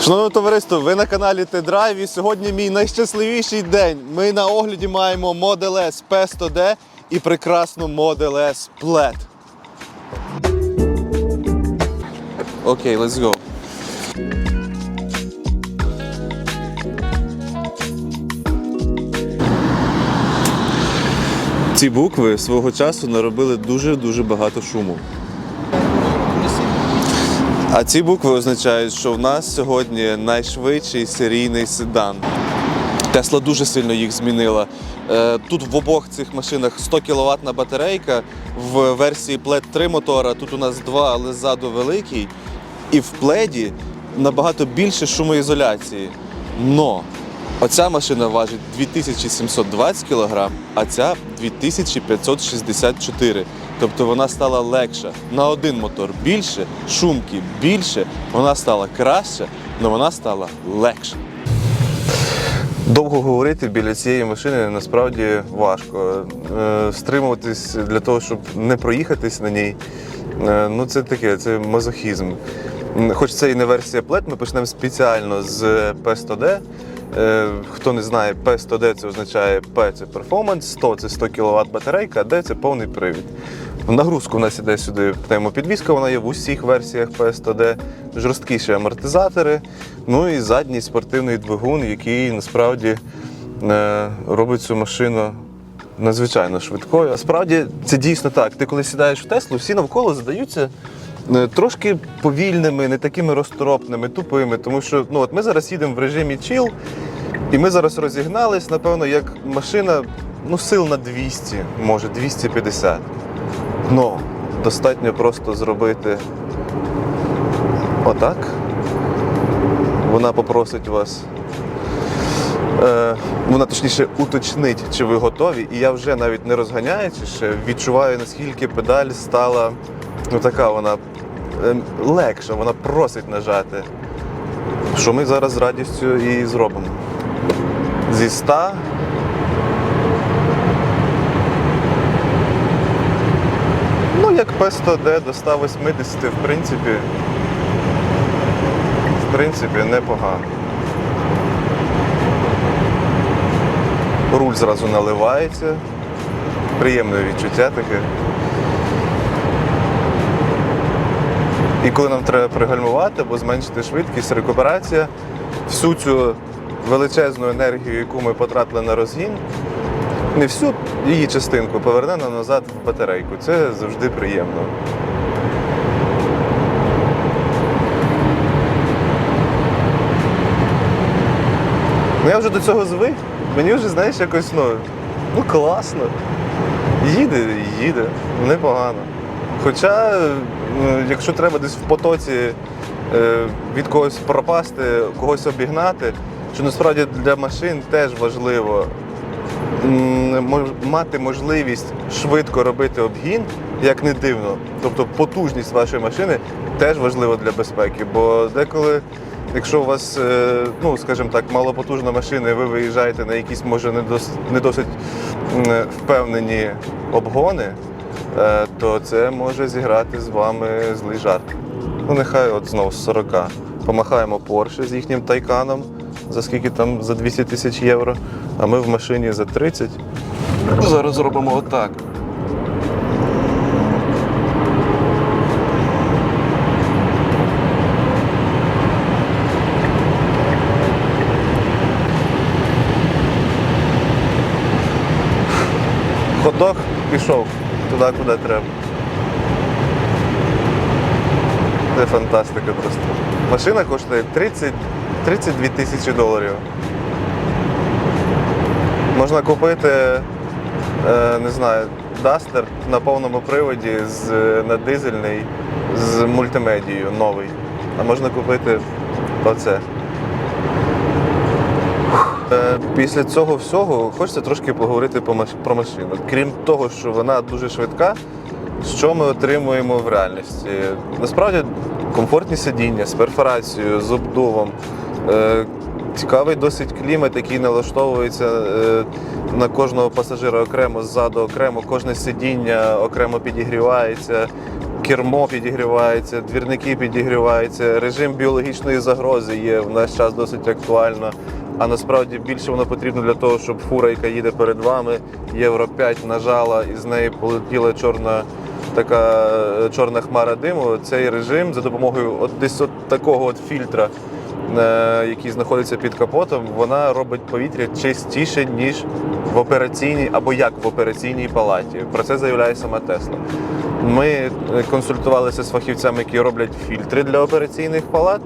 Шановне товариство, ви на каналі T-Drive і сьогодні мій найщасливіший день. Ми на огляді маємо Model S P100D і прекрасну Model S Plaid. Окей, let's go. Ці букви свого часу наробили дуже-дуже багато шуму. А ці букви означають, що в нас сьогодні найшвидший серійний седан. Тесла дуже сильно їх змінила. Е, Тут в обох цих машинах 100 кВт батарейка, в версії Plaid 3 мотора, тут у нас два, але ззаду великий. І в пледі набагато більше шумоізоляції. Но оця машина важить 2720 кг, а ця 2564 Тобто вона стала легша. На один мотор більше, шумки більше, вона стала краще, але вона стала легша. Довго говорити біля цієї машини насправді важко. Е, Стримуватись для того, щоб не проїхатись на ній. е, Ну, це таке, це мазохізм. Хоч це і не версія Plaid, ми почнемо спеціально з P100D. Е, Хто не знає, P100D це означає P це перформанс, 100 це 100 кВт батарейка, а D це повний привід. Нагрузку у нас іде сюди пневмопідвізка, вона є в усіх версіях P100D, жорсткіші амортизатори, ну і задній спортивний двигун, який насправді е, робить цю машину надзвичайно швидкою. А справді це дійсно так. Ти коли сідаєш в Теслу, всі навколо задаються е, трошки повільними, не такими розторопними, тупими. Тому що ну, от ми зараз їдемо в режимі chill, і ми зараз розігнались, напевно, як машина ну, сил на 200, може 250. Ну, достатньо просто зробити отак. Вона попросить вас. Е, вона точніше уточнить, чи ви готові. І я вже навіть не розганяючи, ще відчуваю, наскільки педаль стала ну така вона е, легша, вона просить нажати. Що ми зараз з радістю і зробимо. Зі 100 Ну, як P100D до 180, в принципі, в принципі, непогано. Руль зразу наливається. Приємне відчуття таке. І коли нам треба пригальмувати або зменшити швидкість, рекуперація, всю цю величезну енергію, яку ми потратили на розгін, не всю її частинку поверне нам назад в батарейку. Це завжди приємно. Ну я вже до цього звик. Мені вже, знаєш, якось ну, ну класно. Їде, їде, непогано. Хоча, ну, якщо треба десь в потоці е, від когось пропасти, когось обігнати, що насправді для машин теж важливо мати можливість швидко робити обгін, як не дивно. Тобто потужність вашої машини теж важлива для безпеки. Бо деколи, якщо у вас, е, ну скажімо так, малопотужна машина, і ви виїжджаєте на якісь, може, не дос- не досить впевнені обгони, е, то це може зіграти з вами злий жарт. Ну, нехай от знову з 40. Помахаємо Porsche з їхнім тайканом, за скільки там за 200 тисяч євро, а ми в машині за 30. Ну, Зараз зробимо отак. Ходок пішов туди, куди треба. Це фантастика просто. Машина коштує 30, 32 тисячі доларів. Можна купити, е, не знаю, Duster на повному приводі з, на дизельний з мультимедією новий. А можна купити оце. Е, Після цього всього хочеться трошки поговорити про машину. Крім того, що вона дуже швидка, що ми отримуємо в реальності? Насправді комфортні сидіння з перфорацією, з обдувом. Е, Цікавий досить клімат, який налаштовується е, на кожного пасажира окремо, ззаду окремо, кожне сидіння окремо підігрівається. кермо підігрівається, двірники підігріваються, режим біологічної загрози є в наш час досить актуально. А насправді більше воно потрібно для того, щоб фура, яка їде перед вами, Євро 5 нажала і з неї полетіла чорна така е, чорна хмара диму. Цей режим за допомогою от десь от такого от фільтра, е, який знаходиться під капотом, вона робить повітря чистіше, ніж в операційній або як в операційній палаті. Про це заявляє сама Тесла. Ми е, консультувалися з фахівцями, які роблять фільтри для операційних палат.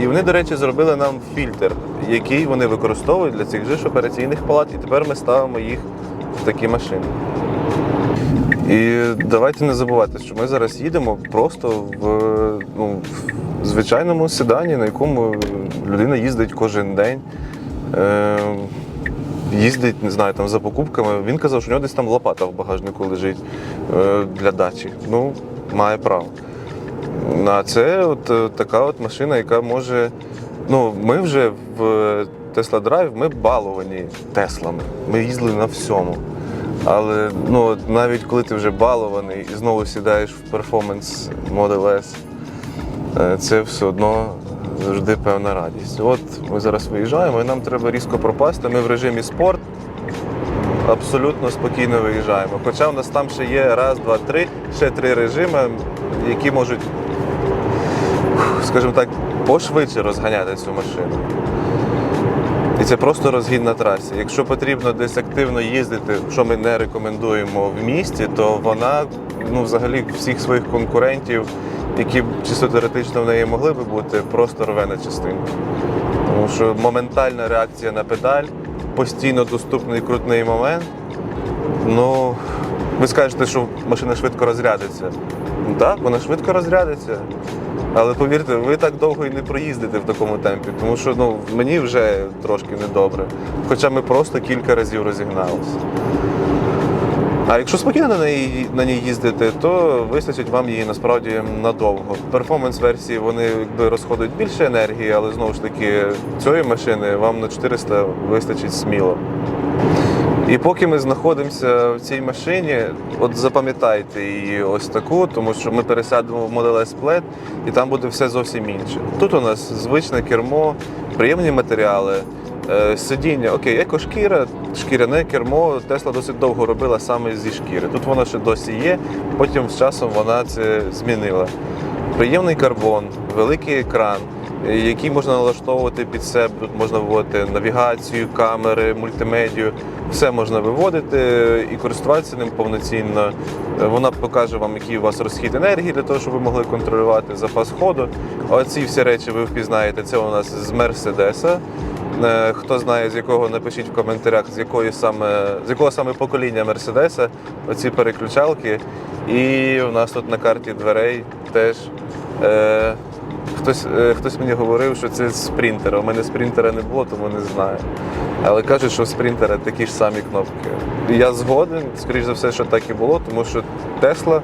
І вони, до речі, зробили нам фільтр, який вони використовують для цих же ж операційних палат. І тепер ми ставимо їх в такі машини. І давайте не забувати, що ми зараз їдемо просто в, ну, в звичайному седані, на якому людина їздить кожен день. Е, їздить, не знаю, там за покупками. Він казав, що у нього десь там лопата в багажнику лежить е, для дачі. Ну, має право. А це от е, така от машина, яка може. Ну, ми вже в Tesla Drive ми баловані Теслами. Ми їздили на всьому. Але ну, от навіть коли ти вже балований і знову сідаєш в перформанс Model S, е, це все одно завжди певна радість. От ми зараз виїжджаємо, і нам треба різко пропасти. Ми в режимі спорт абсолютно спокійно виїжджаємо. Хоча у нас там ще є раз, два, три, ще три режими, які можуть, скажімо так, пошвидше розганяти цю машину. Це просто розгін на трасі. Якщо потрібно десь активно їздити, що ми не рекомендуємо в місті, то вона ну, взагалі всіх своїх конкурентів, які чисто теоретично в неї могли би бути, просто рве на частинки. Тому що моментальна реакція на педаль, постійно доступний крутний момент. Ну, ви скажете, що машина швидко розрядиться. Ну так, вона швидко розрядиться. Але повірте, ви так довго і не проїздите в такому темпі, тому що ну, мені вже трошки недобре. Хоча ми просто кілька разів розігналися. А якщо спокійно на неї на ній їздити, то вистачить вам її насправді надовго. Перформанс-версії вони якби розходують більше енергії, але знову ж таки цієї машини вам на 400 вистачить сміло. І поки ми знаходимося в цій машині, от запам'ятайте її ось таку, тому що ми пересядемо в Model S і там буде все зовсім інше. Тут у нас звичне кермо, приємні матеріали, е, сидіння, окей, екошкіра, шкіряне кермо. Тесла досить довго робила саме зі шкіри. Тут воно ще досі є, потім з часом вона це змінила. Приємний карбон, великий екран, е, який можна налаштовувати під себе. Тут можна виводити навігацію, камери, мультимедію. Все можна виводити і користуватися ним повноцінно. Е, Вона покаже вам, який у вас розхід енергії для того, щоб ви могли контролювати запас ходу. Оці всі речі ви впізнаєте. Це у нас з Мерседеса. Е, Хто знає, з якого напишіть в коментарях, з якої саме з якого саме покоління Мерседеса, оці переключалки. І у нас тут на карті дверей теж е, хтось, е, хтось мені говорив, що це спринтер. У мене спринтера не було, тому не знаю. Але кажуть, що в спринтера такі ж самі кнопки. Я згоден, скоріш за все, що так і було, тому що Тесла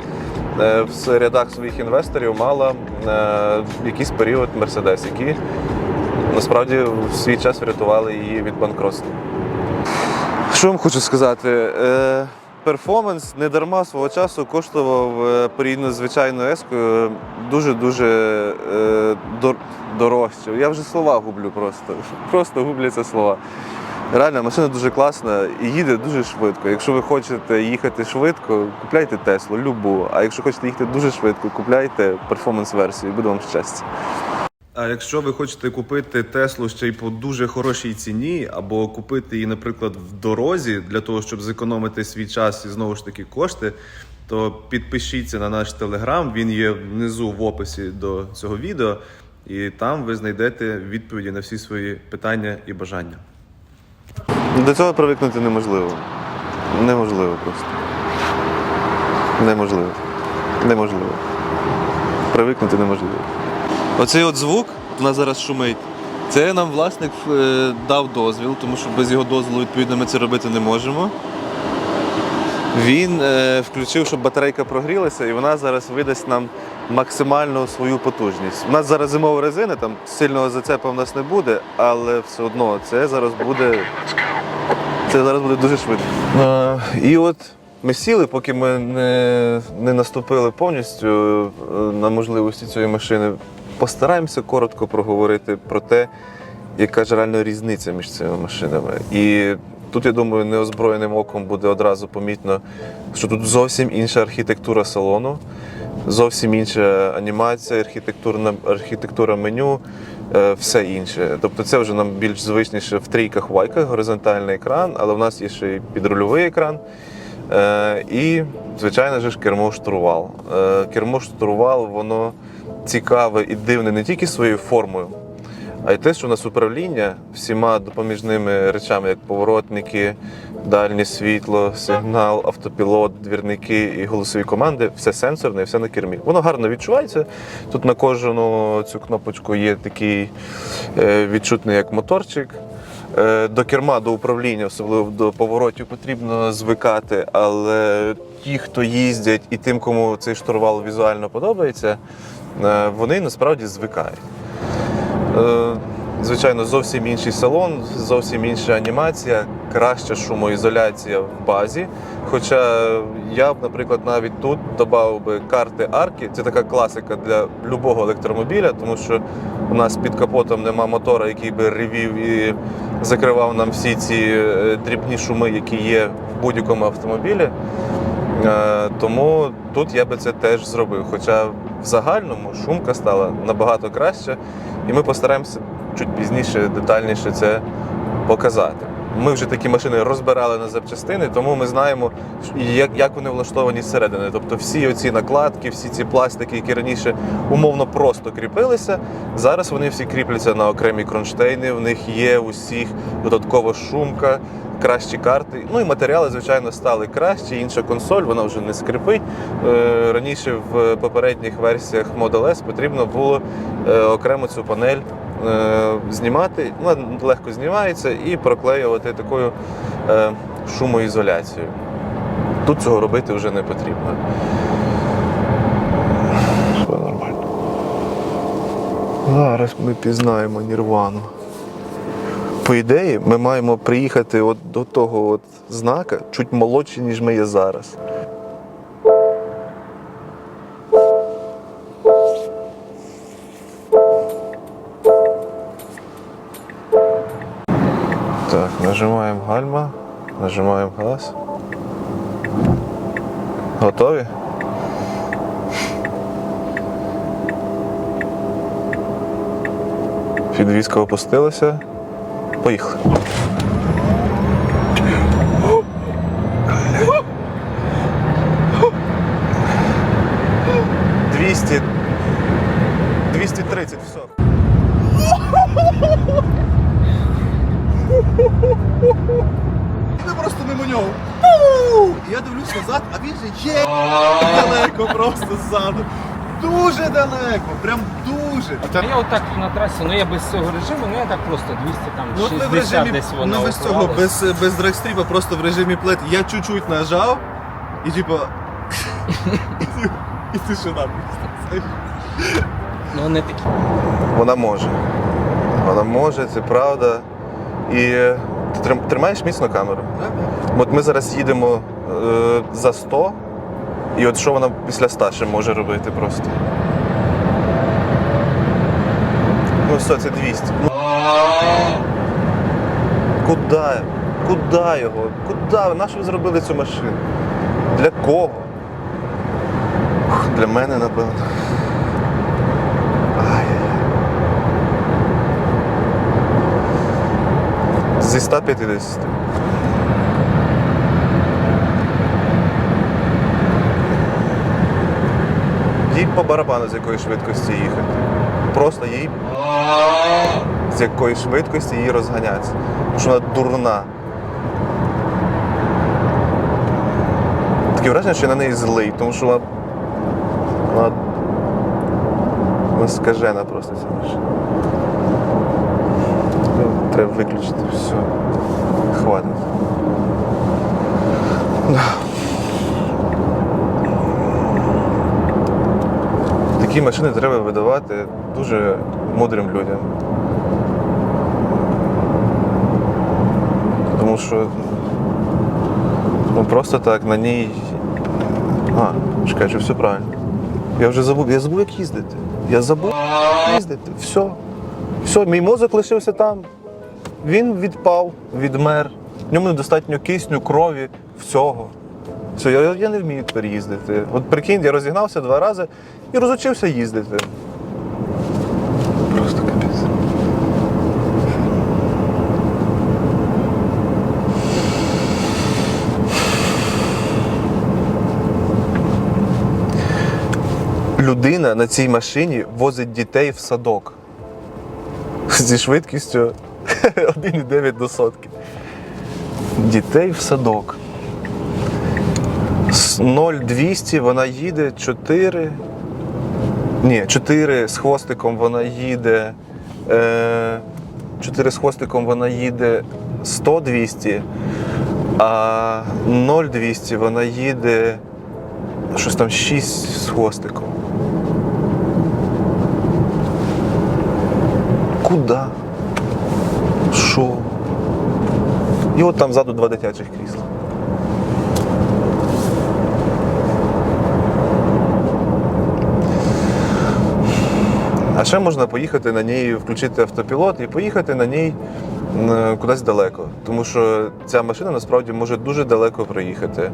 е, в рядах своїх інвесторів мала е, якийсь період Мерседес, які насправді в свій час врятували її від банкротства. Що вам хочу сказати? Перформанс не дарма свого часу коштував е, порівняно з звичайною ескою дуже-дуже е, дор- дорожче. Я вже слова гублю просто. Просто губляться слова. Реально, машина дуже класна і їде дуже швидко. Якщо ви хочете їхати швидко, купляйте Теслу, любу. А якщо хочете їхати дуже швидко, купляйте перформанс-версію, буде вам щастя. А якщо ви хочете купити Теслу ще й по дуже хорошій ціні, або купити її, наприклад, в дорозі для того, щоб зекономити свій час і знову ж таки кошти, то підпишіться на наш телеграм. Він є внизу в описі до цього відео, і там ви знайдете відповіді на всі свої питання і бажання. До цього привикнути неможливо. Неможливо просто. Неможливо. Неможливо. Привикнути неможливо. Оцей от звук у нас зараз шумить. Це нам власник е, дав дозвіл, тому що без його дозволу, відповідно, ми це робити не можемо. Він е, включив, щоб батарейка прогрілася, і вона зараз видасть нам максимальну свою потужність. У нас зараз зимова резина, там сильного зацепу в нас не буде, але все одно це зараз буде. Це зараз буде дуже швидко. Е, і от Ми сіли, поки ми не, не наступили повністю е, на можливості цієї машини. Постараємося коротко проговорити про те, яка ж реально різниця між цими машинами. І тут, я думаю, неозброєним оком буде одразу помітно, що тут зовсім інша архітектура салону, зовсім інша анімація, архітектурна, архітектура меню, е, все інше. Тобто це вже нам більш звичніше в трійках вайках, горизонтальний екран, але в нас є ще й підрульовий екран. Е, і, звичайно ж, кермо штурвал. Е, кермо штурвал, воно цікаве і дивне не тільки своєю формою, а й те, що у нас управління всіма допоміжними речами, як поворотники, дальнє світло, сигнал, автопілот, двірники і голосові команди, все сенсорне, все на кермі. Воно гарно відчувається. Тут на кожну цю кнопочку є такий е, відчутний як моторчик. Е, До керма, до управління, особливо до поворотів, потрібно звикати, але ті, хто їздять, і тим, кому цей штурвал візуально подобається, вони насправді звикають. Е, Звичайно, зовсім інший салон, зовсім інша анімація, краща шумоізоляція в базі. Хоча я б, наприклад, навіть тут додав би карти арки. Це така класика для будь-якого електромобіля, тому що у нас під капотом нема мотора, який би ревів і закривав нам всі ці е, дрібні шуми, які є в будь-якому автомобілі. Е, Тому тут я би це теж зробив. Хоча в загальному шумка стала набагато краще, і ми постараємося чуть пізніше, детальніше це показати. Ми вже такі машини розбирали на запчастини, тому ми знаємо, як, як вони влаштовані зсередини. Тобто всі оці накладки, всі ці пластики, які раніше умовно просто кріпилися, зараз вони всі кріпляться на окремі кронштейни, в них є усіх додаткова шумка, кращі карти. Ну і матеріали, звичайно, стали кращі. Інша консоль, вона вже не скрипить. Е, Раніше в попередніх версіях Model S потрібно було е, окремо цю панель знімати. Вона легко знімається і проклеювати такою е, шумоізоляцією. Тут цього робити вже не потрібно. Все нормально. Зараз ми пізнаємо Нірвану. По ідеї, ми маємо приїхати от до того от знака чуть молодші, ніж ми є зараз. Нажимаємо гальма, нажимаємо газ. Готові? Підвізка опустилася. Поїхали. Двісті. Ми просто мимо нього. І Я дивлюсь назад, а він же є далеко просто ззаду. Дуже далеко, прям дуже. Я отак на трасі, ну я без цього режиму, ну я так просто 200 там Ну, от ми 60 в режимі, десь воно ну без цього, без, без драгстріпа, просто в режимі плет. Я чуть-чуть нажав і типу. І тишина. Ну не такі. Вона може. Вона може, це правда. І ти тримаєш міцно камеру. От ми зараз їдемо е, за 100, і от що вона після 100 ще може робити просто. Ну все, це 200. Ну, куди? Куди його? Куди? Нащо ви зробили цю машину? Для кого? Для мене, напевно. Ай. Зі 150. Їй по барабану з якої швидкості їхати. Просто їй з якої швидкості її розганятися. Тому що вона дурна. Таке враження, що я на неї злий, тому що вона. Вона, вона скажена просто ця машина. Треба виключити все. Хватить. Такі машини треба видавати дуже мудрим людям. Тому що Ну просто так, на ній. А, чекай, що все правильно. Я вже забув, я забув, як їздити. Я забув як їздити. Все. Все, мій мозок лишився там. Він відпав, відмер. В ньому недостатньо кисню, крові, всього. Все, я, я не вмію тепер їздити. От прикинь, я розігнався два рази і розучився їздити. Просто капець. Людина на цій машині возить дітей в садок зі швидкістю 1,9 до сотки. Дітей в садок. З 0,200 вона їде 4. Ні, 4 з хвостиком вона їде. Е, 4 з хвостиком вона їде 100-200, а 0,200 вона їде щось там 6 з хвостиком. Куда? Що? І от там ззаду два дитячих крісла. А ще можна поїхати на ній, включити автопілот і поїхати на ній кудись далеко. Тому що ця машина насправді може дуже далеко проїхати.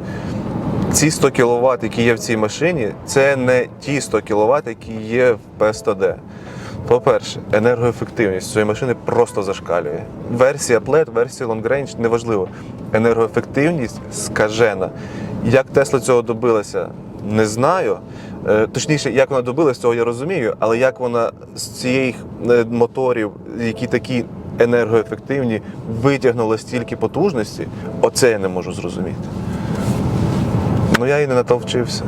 Ці 100 кВт, які є в цій машині, це не ті 100 кВт, які є в P100D. По-перше, енергоефективність цієї машини просто зашкалює. Версія Plaid, версія Long Range, неважливо. Енергоефективність скажена. Як Тесла цього добилася, не знаю. Е, Точніше, як вона добилася, цього я розумію, але як вона з цієї е, моторів, які такі енергоефективні, витягнула стільки потужності, оце я не можу зрозуміти. Ну я і не на то вчився.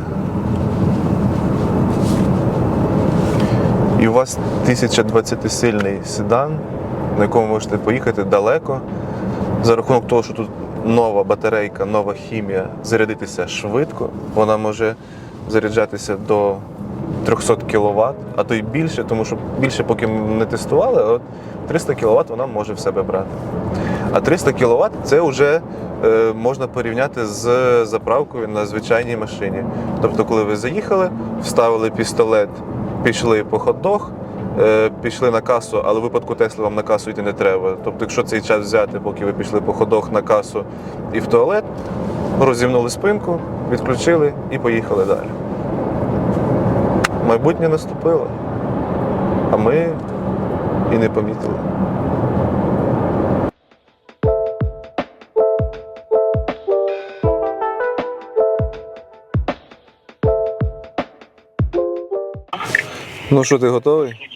І у вас 1020-сильний седан, на якому можете поїхати далеко. За рахунок того, що тут нова батарейка, нова хімія, зарядитися швидко. Вона може заряджатися до 300 кВт, а то й більше, тому що більше поки не тестували, от 300 кВт вона може в себе брати. А 300 кВт це вже е, можна порівняти з заправкою на звичайній машині. Тобто, коли ви заїхали, вставили пістолет, пішли по хот-дог, е, пішли на касу, але в випадку Тесли вам на касу йти не треба. Тобто, якщо цей час взяти, поки ви пішли по хот-дог на касу і в туалет, розімнули спинку, відключили і поїхали далі. Майбутнє наступило, а ми і не помітили. Ну що, ти готовий?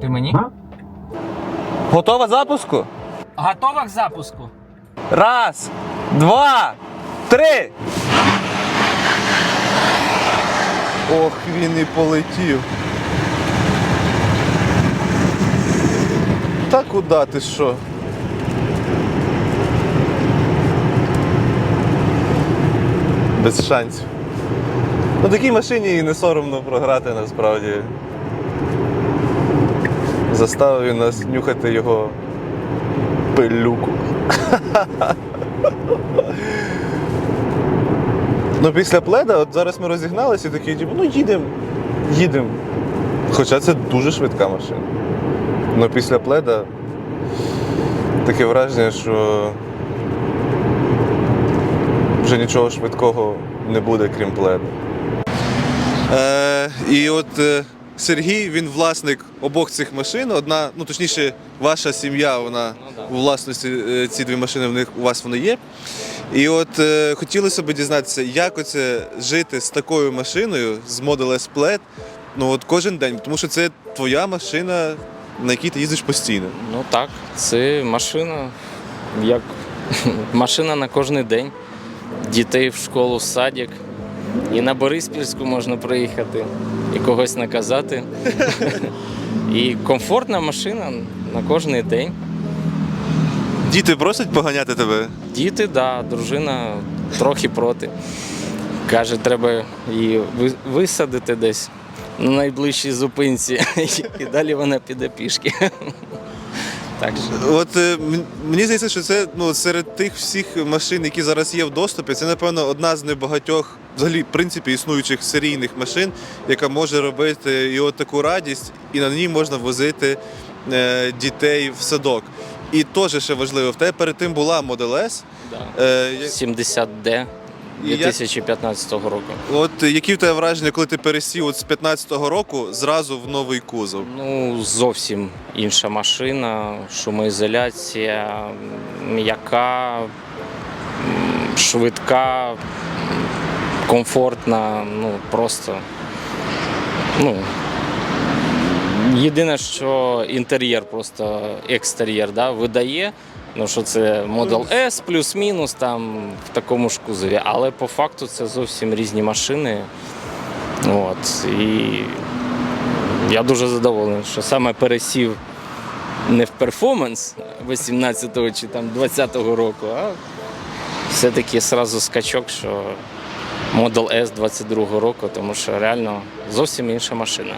Ти мені? Готова запуску? Готова к запуску. Раз, два, три. Ох, він і полетів. Та куди ти що? Без шансів. На такій машині і не соромно програти насправді. Заставив він нас нюхати його пилюку. Ну, після пледа, от зараз ми розігналися і такі, типу, ну їдемо, їдемо. Хоча це дуже швидка машина. Ну після пледа таке враження, що вже нічого швидкого не буде, крім пледу. Е, і от е, Сергій, він власник обох цих машин. Одна, ну точніше, ваша сім'я, вона у власності е, ці дві машини в них у вас вони є. І от хотілося б дізнатися, як оце жити з такою машиною, з Model S Plaid, ну от кожен день, тому що це твоя машина, на якій ти їздиш постійно. Ну так, це машина, як машина на кожен день. Дітей в школу, в садик. І на Бориспільську можна приїхати і когось наказати. І комфортна машина на кожен день. Діти просять поганяти тебе. Діти, да, дружина трохи проти. Каже, треба її висадити десь на найближчій зупинці, і далі вона піде пішки. Так що От е, м- мені здається, що це ну, серед тих всіх машин, які зараз є в доступі, це, напевно, одна з небагатьох, взагалі, в принципі, існуючих серійних машин, яка може робити і от таку радість, і на ній можна возити е, дітей в садок. І теж ще важливо, в тебе перед тим була Model S. да. Е, я- 70D І як- 2015 року. от які в тебе враження, коли ти пересів от з 15-го року зразу в новий кузов? Ну, зовсім інша машина, шумоізоляція, м'яка, м, швидка, м, комфортна, ну просто. Ну, єдине, що інтер'єр, просто екстер'єр да, видає. Ну, що це Model S плюс-мінус там в такому ж кузові. Але по факту це зовсім різні машини. От, і я дуже задоволений, що саме пересів не в перформанс 18-го чи там 20-го року, а все-таки сразу скачок, що Model S 22-го року, тому що реально зовсім інша машина.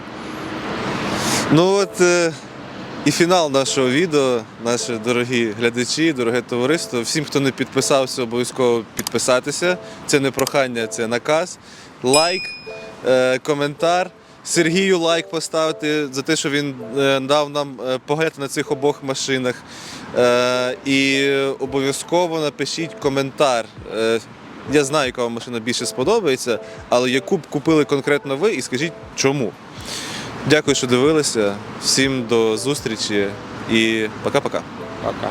Ну от е, і фінал нашого відео, наші дорогі глядачі, дороге товариство. Всім, хто не підписався, обов'язково підписатися. Це не прохання, це наказ. Лайк, е, коментар. Сергію лайк поставити за те, що він е, дав нам е, поглядати на цих обох машинах. І обов'язково напишіть коментар. Я знаю, яка вам машина більше сподобається, але яку б купили конкретно ви і скажіть чому. Дякую, що дивилися. Всім до зустрічі і пока-пока. Пока.